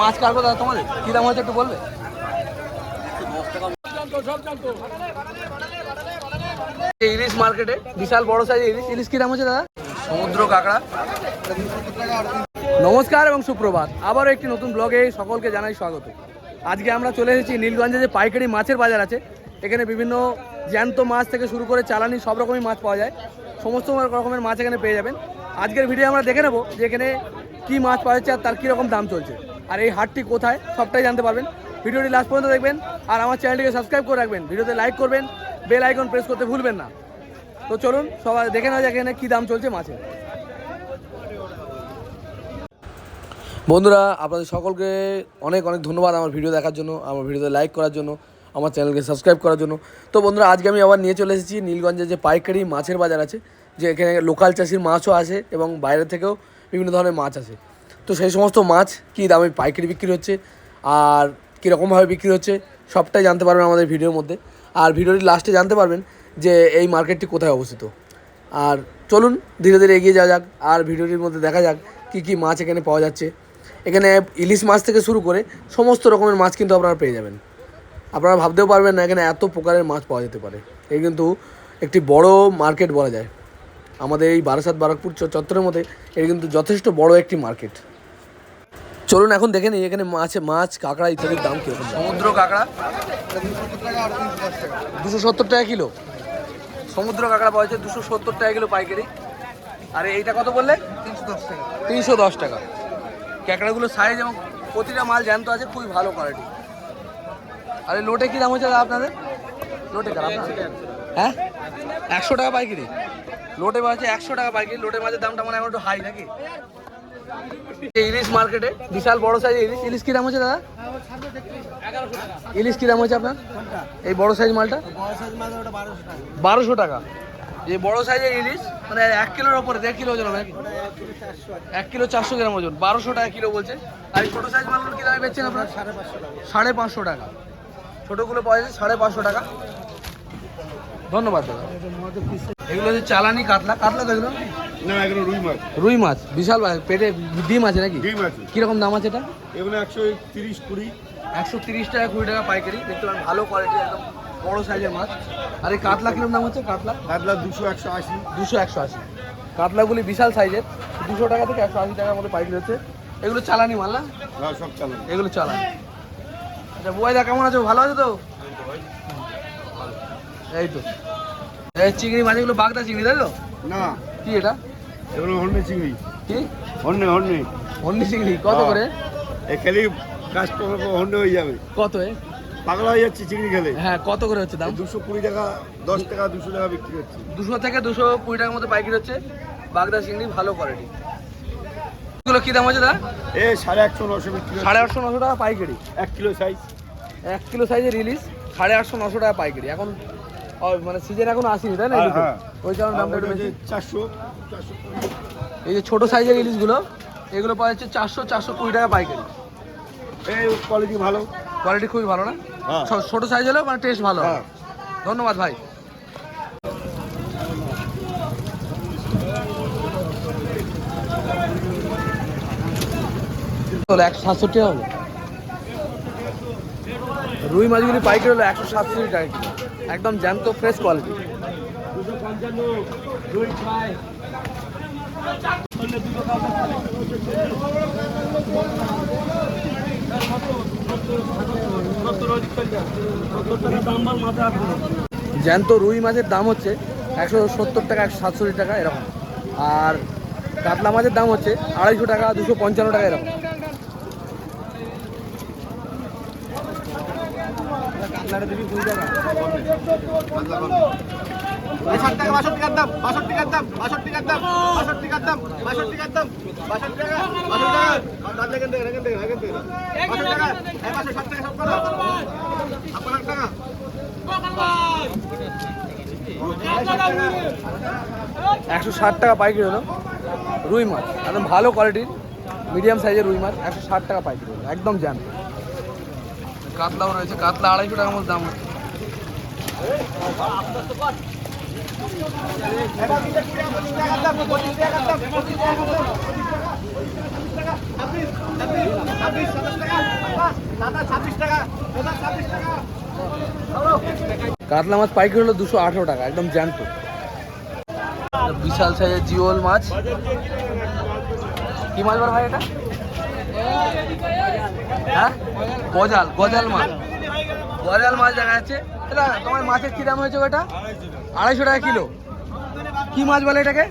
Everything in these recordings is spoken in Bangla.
মাছ কাটবো দাদা তোমাদের? কী দাম হচ্ছে একটু বলবে? ইলিশ মার্কেটে, বিশাল বড় সাইজ ইলিশ। ইলিশ কী দাম হচ্ছে দাদা? সমুদ্র কাঁকড়া। নমস্কার এবং সুপ্রভাত। আবারও একটি নতুন ব্লগে সকলকে জানাই স্বাগত। আজকে আমরা চলে এসেছি নীলগঞ্জে যে পাইকারি মাছের বাজার আছে, এখানে বিভিন্ন জ্যান্ত মাছ থেকে শুরু করে চালানি সব রকমই মাছ পাওয়া যায়। সমস্ত রকমের মাছ এখানে পেয়ে যাবেন। আজকের ভিডিও আমরা দেখে নেব যে এখানে কী মাছ পাওয়া যাচ্ছে আর তার কীরকম দাম চলছে। আর এই হাটটি কোথায়, সবটাই জানতে পারবেন। ভিডিওটি লাস্ট পর্যন্ত দেখবেন আর আমার চ্যানেলটিকে সাবস্ক্রাইব করে রাখবেন। ভিডিওতে লাইক করবেন বেল আইকন প্রেস করতে ভুলবেন না। তো চলুন, সবাই দেখে নেওয়া যাক এখানে কী দাম চলছে মাছের। বন্ধুরা, আপনাদের সকলকে অনেক অনেক ধন্যবাদ আমার ভিডিও দেখার জন্য, আমার ভিডিওতে লাইক করার জন্য, আমার চ্যানেলকে সাবস্ক্রাইব করার জন্য। তো বন্ধুরা, আজকে আমি আবার নিয়ে চলে এসেছি নীলগঞ্জে যে পাইকারি মাছের বাজার আছে যে এখানে লোকাল চাষির মাছও আছে এবং বাইরে থেকেও বিভিন্ন ধরনের মাছ আছে তো সেই সমস্ত মাছ কী দামে পাইকারি বিক্রি হচ্ছে আর কীরকমভাবে বিক্রি হচ্ছে সবটাই জানতে পারবেন আমাদের ভিডিওর মধ্যে। আর ভিডিওটি লাস্টে জানতে পারবেন যে এই মার্কেটটি কোথায় অবস্থিত। আর চলুন ধীরে ধীরে এগিয়ে যাওয়া যাক আর ভিডিওটির মধ্যে দেখা যাক কী কী মাছ এখানে পাওয়া যাচ্ছে। এখানে ইলিশ মাছ থেকে শুরু করে সমস্ত রকমের মাছ কিন্তু আপনারা পেয়ে যাবেন। আপনারা ভাবতেও পারবেন না এখানে এত প্রকারের মাছ পাওয়া যেতে পারে। এই কিন্তু একটি বড় মার্কেট বলা যায়। আমাদের এই বারাসাত বারাকপুর চ- চত্বরের মধ্যে এটা কিন্তু যথেষ্ট বড় একটি মার্কেট। চলুন এখন দেখে নিই এখানে মাছে মাছ কাঁকড়া ইত্যাদির দাম কীরকম সমুদ্র কাঁকড়া। দুশো সত্তর টাকা কিলো। সমুদ্র কাঁকড়া পাওয়া যাচ্ছে দুশো সত্তর টাকা কিলো পাইকারি। আর এইটা কত বললে? তিনশো দশ টাকা। ক্যাকড়াগুলো সাইজ এবং প্রতিটা মাল জ্যান্ত আছে খুবই ভালো কোয়ালিটি আর লোটে কী দাম হচ্ছে দাদা আপনাদের? লোটে হ্যাঁ? একশো টাকা পাইকারি? লোটে মাছ একশো টাকা পাইকারি লোটে মাছের দামটা মানে একটু হাই নাকি? ইলিশ মার্কেটে বিশাল বড় সাইজ ইলিশ। ইলিশ কী দাম হচ্ছে দাদা? ইলিশ কী দাম হচ্ছে আপনার? এই বড় সাইজ মালটা? বারোশো টাকা। এই বড় সাইজের ইলিশ মানে এক কিলোর ওপরে, দেড় কিলো ওজন এক কিলো চারশো গ্রাম ওজন, বারোশো টাকা কিলো বলছে। আর এই ছোটো সাইজ মালগুলো কী দামে বেচছেন আপনার? সাড়ে পাঁচশো টাকা। ছোটোগুলো পাওয়া যাচ্ছে সাড়ে পাঁচশো টাকা। ধন্যবাদ দাদা। এগুলো হচ্ছে চালানি কাতলা। কাতলা তো এগুলো? না এগুলো রুই মাছ। রুই মাছ। বিশাল পেটে ডিম আছে নাকি? ডিম আছে। কীরকম দাম আছে এটা? এগুলো একশো তিরিশ কুড়ি। একশো তিরিশ টাকা কুড়ি টাকা পাইকারি। দেখতে পারেন ভালো কোয়ালিটি একদম বড় সাইজের মাছ। আর এই কাতলা কীরকম দাম হচ্ছে? কাতলা? কাতলা দুশো একশো আশি। দুশো একশো আশি। কাতলাগুলি বিশাল সাইজের দুশো টাকা থেকে একশো আশি টাকার মধ্যে পাইকারি হচ্ছে। এগুলো চালানি মাল না সব চালান। এগুলো চালানি। আচ্ছা বুয়াইদা কেমন আছো? ভালো আছো তো? এই তো। এই চিংড়ি মাছ এগুলো বাগদা চিংড়ি তাই তো? না। কি এটা? এগুলো হন্যে চিংড়ি। কি? হন্যে হন্যে অন্য চিংড়ি। কত করে? এ খেলে করব হন্যে হয়ে যাবে। কত এ? পাগলা হয়ে যাচ্ছে চিংড়ি খেলে। হ্যাঁ কত করে হচ্ছে দাম? দুশো কুড়ি টাকা দশ টাকা দুশো টাকা বিক্রি হচ্ছে। দুশো থেকে দুশো কুড়ি টাকার মধ্যে পাইকারি হচ্ছে। বাগদা চিংড়ি ভালো কোয়ালিটি এগুলো কি দাম হচ্ছে দাদা? এ সাড়ে একশো নশো বিক্রি সাড়ে আটশো নশো টাকা পাইকারি। এক কিলো সাইজ এক কিলো সাইজের রিলিজ সাড়ে আটশো নশো টাকা পাইকারি। এখন মানে সিজন এখন আসেনি তাই না হ্যাঁ? হ্যাঁ। ওই কারণে দামটা একটু বেশি। চারশো এই যে ছোটো সাইজের ইলিশগুলো এগুলো পাওয়া যাচ্ছে চারশো চারশো কুড়ি টাকা পাইকারি। এই কোয়ালিটি ভালো। কোয়ালিটি খুবই ভালো না? হ্যাঁ। ছোটো সাইজ হলেও মানে টেস্ট ভালো। ধন্যবাদ ভাই। একশো সাতষট্টি হলো। রুই মাছগুলি পাইকারি হলো একশো সাতষট্টি টাকা। কিলো একদম জ্যান্ত ফ্রেশ কোয়ালিটি জ্যান্ত রুই মাছের দাম হচ্ছে একশো সত্তর টাকা, একশো সাতষট্টি টাকা, এরকম। আর কাতলা মাছের দাম হচ্ছে আড়াইশো টাকা, দুশো পঞ্চান্ন টাকা, এরকম। একশো ষাট টাকা পাইকারি হলো। রুই মাছ, একদম ভালো কোয়ালিটির মিডিয়াম সাইজের রুই মাছ, একশো ষাট টাকা পাইকারি হলো, একদম জান কাতলাও রয়েছে কাতলা আড়াইশো টাকার মধ্যে দাম হচ্ছে কাতলা মাছ পাইকারি হলো দুশো আঠারো টাকা, একদম জ্যান্ত। বিশাল সাইজের জিওল মাছ। কি মাছ বল ভাই এটা? হ্যাঁ? গজাল গজাল মাছ গজাল মাছ দেখা যাচ্ছে। দাদা তোমার মাছের কি দাম হয়েছে ওটা? আড়াইশো টাকা কিলো। কি মাছ বলে এটাকে?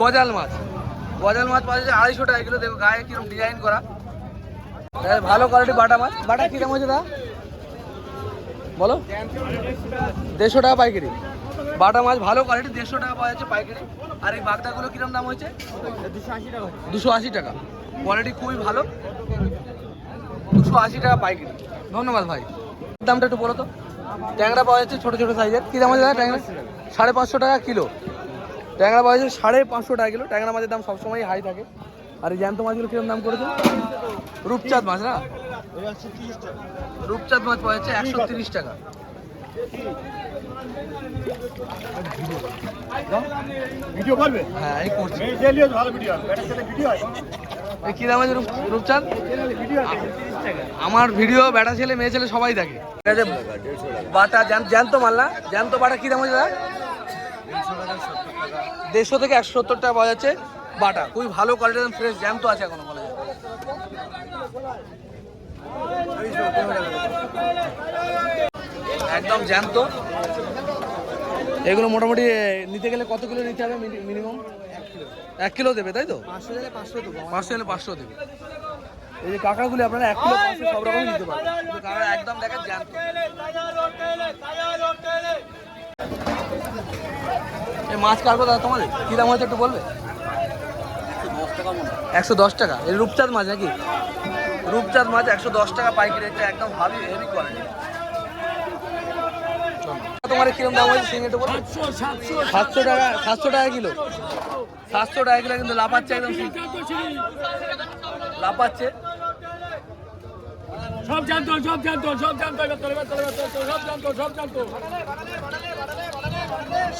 গজাল মাছ। গজাল মাছ। পাওয়া যাচ্ছে আড়াইশো টাকা কিলো। দেখো গায়ে কীরকম ডিজাইন করা। ভালো কোয়ালিটি বাটা মাছ। বাটা কি দাম হয়েছে দা বলো। দেড়শো টাকা পাইকারি। বাটা মাছ ভালো কোয়ালিটি দেড়শো টাকা পাওয়া যাচ্ছে পাইকারি। আর এই বাগদাগুলো কিরম দাম হয়েছে? দুশো আশি টাকা। কোয়ালিটি খুবই ভালো। দুশো আশি টাকা পাইকারি। ধন্যবাদ ভাই। দামটা একটু বলো তো। ট্যাংরা পাওয়া যাচ্ছে ছোটো ছোটো সাইজের। কী দাম আছে দাদা ট্যাংরা? সাড়ে পাঁচশো টাকা কিলো। ট্যাংরা পাওয়া যাচ্ছে সাড়ে পাঁচশো টাকা কিলো। ট্যাংরা মাছের দাম সবসময় হাই থাকে। আর এই জ্যান্ত মাছগুলো কীরকম দাম করেছে? রূপচাঁদ মাছ না? রূপচাঁদ মাছ পাওয়া যাচ্ছে একশো তিরিশ টাকা। ভিডিও করবে? হ্যাঁ এই করছি ভালো ভিডিও। ভিডিও হয়। কি দাম আছে রূপ- রূপচাঁদ? আমার ভিডিও বেটা ছেলে, মেয়ে ছেলে সবাই দেখে। বাটা জ্যান- জ্যান্ত মাল না? জ্যান্ত বাটা কি দাম আছে দাদা? দেড়শো থেকে একশো সত্তর টাকা পাওয়া যাচ্ছে বাটা। খুবই ভালো কোয়ালিটির ফ্রেশ জ্যান্ত আছে এখনও বলা একদম জ্যান্ত। এগুলো মোটামুটি নিতে গেলে কত কিলো নিতে হবে মিনিমাম এক কিলো দেবে তাই তো? পাঁচশো হলে পাঁচশো দেবে। এই যে কাঁকড়াগুলি আপনারা এক কিলো পাঁচশো সব রকমই নিতে পারবেন। কিন্তু কাঁকড়া একদম দেখেন জ্যান্ত। এই মাছ কাটবো দাদা তোমাদের? কী দাম হয়েছে একটু বলবে? একশো দশ টাকা। এই রূপচাঁদ মাছ নাকি? রূপচাঁদ মাছ একশো দশ টাকা পাইকারি এটা একদম ভাবি হেভি কোয়ালিটি তোমার কিরম দাম হয়েছে সিঙ্গে একটু বলবে সাতশো টাকা সাতশো টাকা কিলো। সাতশো টাকা কিলো কিন্তু লাফাচ্ছে একদম লাফাচ্ছে। সব জানতো সব জানতো সব জানতো জানতো জানতো।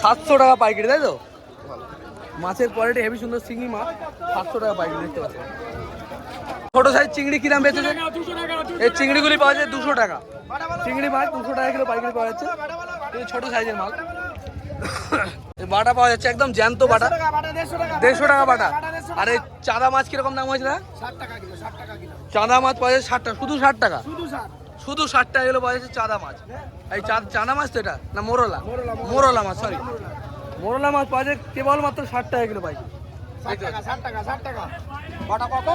সাতশো টাকা পাইকারি তাই তো? মাছের কোয়ালিটি হেভি সুন্দর চিংড়ি মাছ। সাতশো টাকা পাইকারি দেখতে পাচ্ছেন। ছোট সাইজ চিংড়ি কি দাম বেচেছে? টাকা দুশো টাকা এই চিংড়িগুলি পাওয়া যায় দুশো টাকা। চিংড়ি মাছ দুশো টাকা কিলো পাইকারি পাওয়া যাচ্ছে। ছোট সাইজের মাল বাটা পাওয়া যাচ্ছে একদম জ্যান্ত বাটা। দেড়শো টাকা বাটা আর এই চাঁদা মাছ কীরকম দাম হয়েছে না চাঁদা মাছ পাওয়া যাচ্ছে ষাট টাকা শুধু ষাট টাকা? শুধু ষাট। টাকা কিলো পাওয়া যাচ্ছে চাঁদা মাছ। এই চা- চাঁদা মাছ তো এটা? না মোরলা? মোরলা মাছ সরি মোরলা। মাছ পাওয়া যায় কেবলমাত্র ষাট টাকা ষাট টাকা বাটা কত?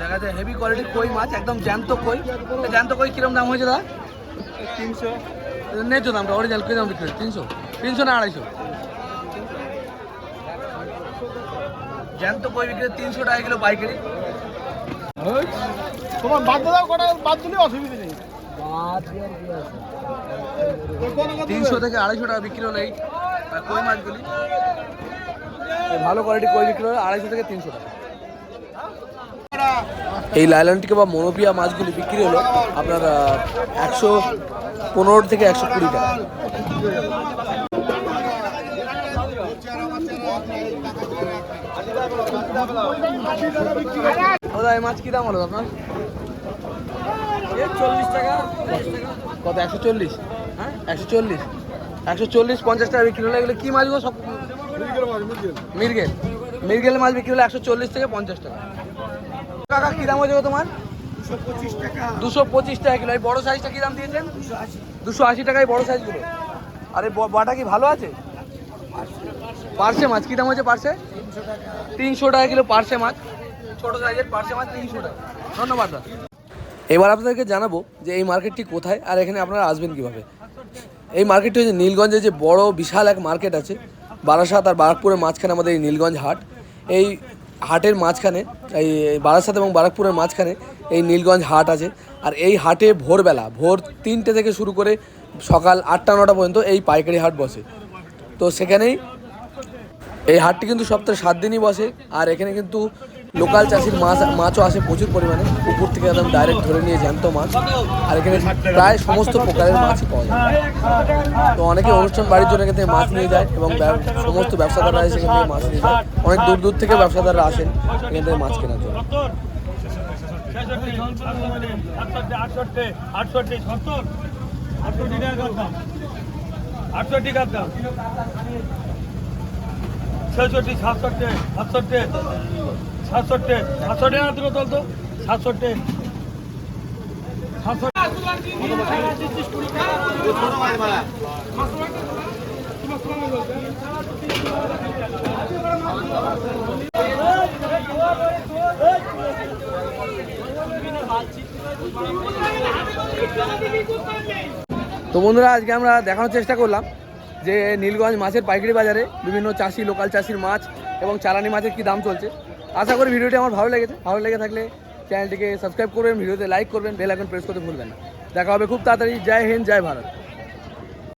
দেখা যায় হেভি কোয়ালিটির কই মাছ একদম জ্যান্ত কই জ্যান্ত কই কিরম দাম হয়েছে দাদা? তিনশো। ন্যায্য দামটা অরিজিনাল কী দাম বিক্রি? তিনশো? তিনশো না আড়াইশো? জ্যান্ত কই বিক্রি তিনশো টাকা কিলো পাইকারি। তোমার বাদ দাও কটা বাদ দিলে অসুবিধা নেই। তিনশো থেকে আড়াইশো টাকা বিক্রি হলো এই কই মাছগুলি। ভালো কোয়ালিটি কই বিক্রি হলো আড়াইশো থেকে তিনশো টাকা। এই লাইলনটিকে বা মনোপিয়া মাছগুলি বিক্রি হলো আপনার একশো পনেরো থেকে একশো কুড়ি টাকা। দাদা এই মাছ কি দাম হলো আপনার? চল্লিশ টাকা কত একশো চল্লিশ? হ্যাঁ একশো চল্লিশ। একশো চল্লিশ পঞ্চাশ টাকা বিক্রি হলো এগুলো কি মাছগুলো সব? মিরগেল। মিরগেল মাছ বিক্রি হলো একশো চল্লিশ থেকে পঞ্চাশ টাকা। কাকা কি দাম হয়েছে তোমার? দুশো পঁচিশ টাকা। কিলো। এই বড় সাইজটা কি দাম দিয়েছেন? দুশো আশি। টাকায় বড় সাইজগুলো আরে বাটা কি ভালো আছে? পার্শে মাছ। কি দাম হয়েছে পার্শে? তিনশো টাকা কিলো পার্শে মাছ। ছোট সাইজের পার্শে মাছ তিনশো টাকা। ধন্যবাদ দাদা। এবার আপনাদেরকে জানাব যে এই মার্কেটটি কোথায় আর এখানে আপনারা আসবেন কীভাবে। এই মার্কেটটি হচ্ছে নীলগঞ্জে যে বড় বিশাল এক মার্কেট আছে বারাসাত আর বারাকপুরের মাঝখানে আমাদের এই নীলগঞ্জ হাট। এই হাটের মাঝখানে, এই বারাসাত এবং বারাকপুরের মাঝখানে এই নীলগঞ্জ হাট আছে। আর এই হাটে ভোরবেলা, ভোর তিনটে থেকে শুরু করে সকাল আটটা, নটা পর্যন্ত এই পাইকারি হাট বসে। তো সেখানেই এই হাটটি কিন্তু সপ্তাহে সাত দিনই বসে, আর এখানে কিন্তু লোকাল চাষির মাছ মাছও আসে প্রচুর পরিমাণে পুকুর থেকে একদম ডাইরেক্ট ধরে নিয়ে জ্যান্ত মাছ আর এখানে প্রায় সমস্ত প্রকারের মাছই পাওয়া যায় তো অনেকে অনুষ্ঠান বাড়ির জন্য এখান মাছ নিয়ে যায় এবং সমস্ত ব্যবসাদাররা এসে এখান থেকে মাছ নিয়ে যায় অনেক দূর দূর থেকে ব্যবসাদাররা আসেন এখান থেকে মাছ কেনার জন্য ছেষট্টি সাতষট্টি সাতষট্টি সাতষট্টি সাতষট্টি না তুমি চলতো সাতষট্টি। তো বন্ধুরা, আজকে আমরা দেখানোর চেষ্টা করলাম যে নীলগঞ্জ মাছের পাইকারি বাজারে বিভিন্ন চাষি লোকাল চাষির মাছ এবং চালানি মাছের কী দাম চলছে। আশা করি ভিডিওটি আমার ভালো লেগেছে। ভালো লেগে থাকলে চ্যানেলটিকে সাবস্ক্রাইব করবেন, ভিডিওতে লাইক করবেন বেল আইকন প্রেস করতে ভুলবেন না। দেখা হবে খুব তাড়াতাড়ি। জয় হিন্দ, জয় ভারত।